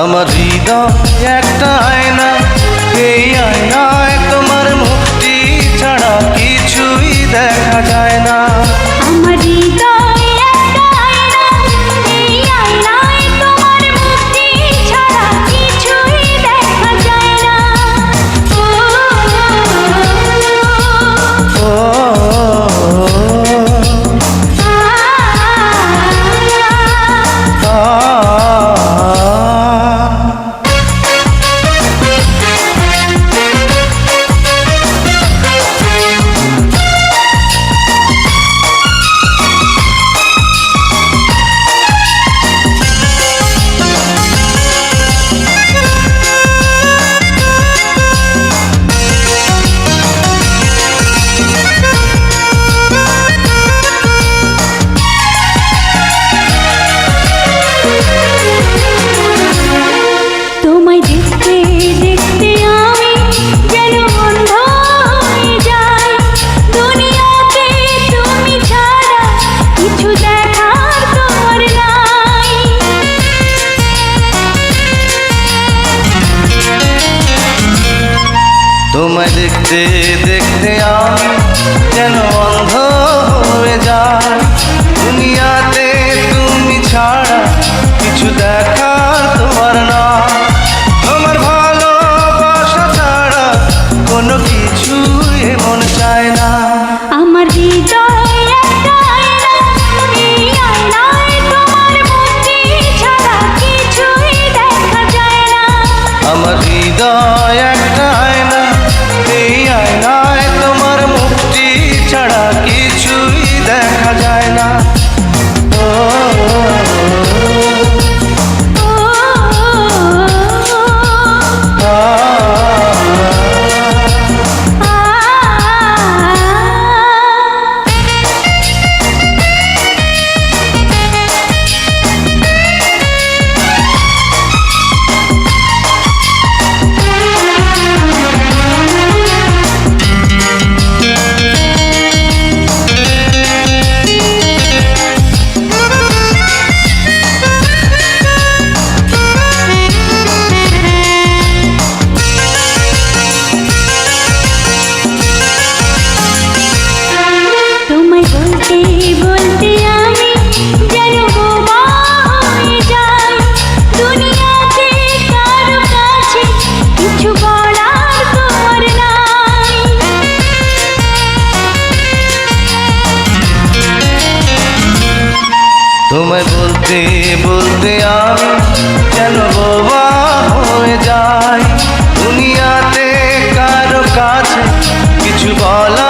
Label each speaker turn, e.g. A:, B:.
A: আমার হৃদয় একটা
B: তোমায় দেখতে আমি যেন অন্ধ হয়ে যাই দুনিয়াতে তুমি ছাড়া কিছু দেখার তোমার
A: না। তোমার ভালোবাসা ছাড়া কোনো কিছু এমন চায় না।
B: আমার হৃদয় একটা আয়না দেখা যায় না। তোমায় বলতে বলতে আমি কেন বোবা হয়ে যাই। দুনিয়াতে কারও কাছে কিছু
A: বলা